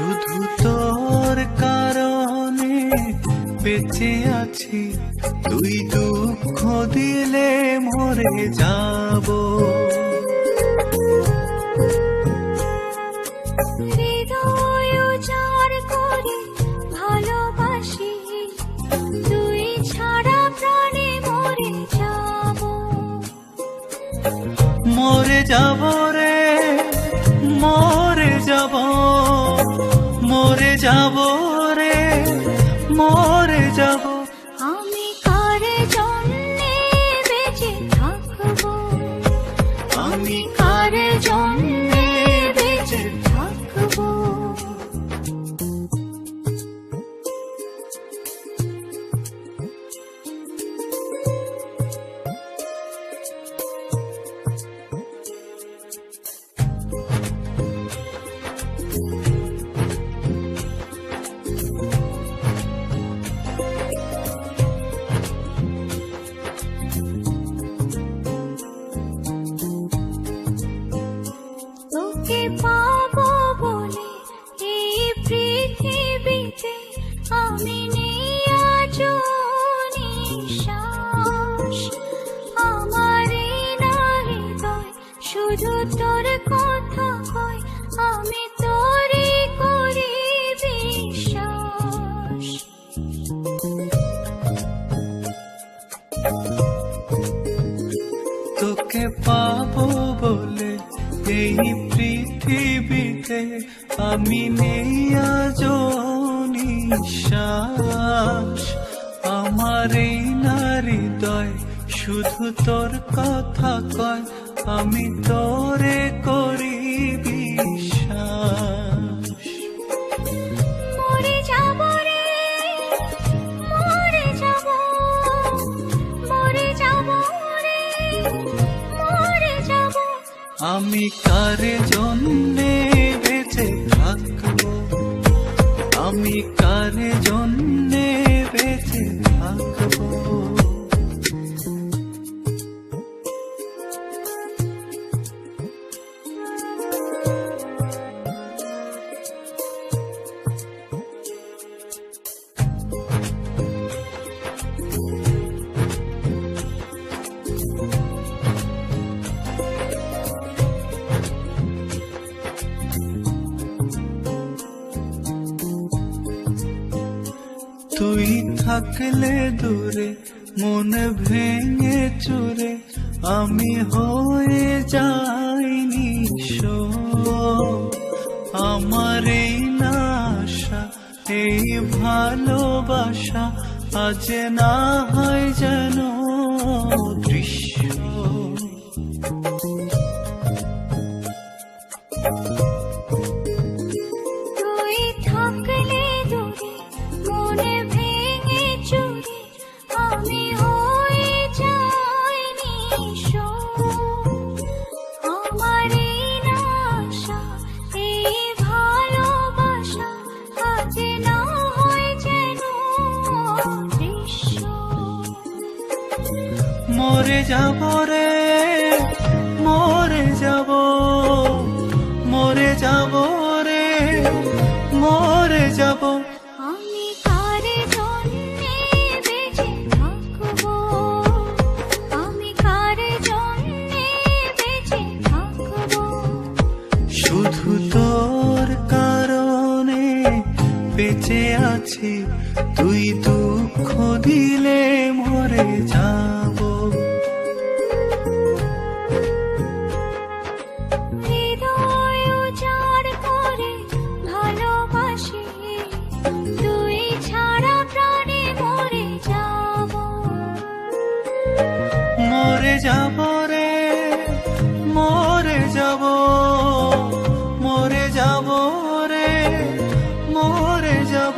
শুধু তোর কারণে বেঁচে আছি। তুই দুঃখ দিলে মরে যাব। হৃদয় উজাড় করে ভালোবাসি তুই ছাড়া প্রাণে মরে যাব। মরে যাব রে যাব রে মরে যাব। আমি আমার নারী শুধু তোর কথা কয় আমি আমি নেই আজ নিঃশ্বাস। আমার এই নারীদয় শুধু তোর কথা কয় আমি তোরে করি বিশ্বাস। আমি কার জন্যে বেঁচে থাকব আমি কার জন্যে তুই থাকলে দূরে, মন ভেঙে চুরে, আমি হয়ে যাইনি আমার এই না আশা এই ভালোবাসা, আজ না হয় যেন দৃশ্য। যাব রে মরে যাব মরে যাব রে মরে যাব। আমি কার জন্যে বেঁচে থাকব? আমি কার জন্যে বেঁচে থাকব? শুধু তোর কারণে বেঁচে আছি। তুই দুঃখ দিলে মরে যাব মরে যাব রে মরে যাব মরে যাব রে মরে যাব।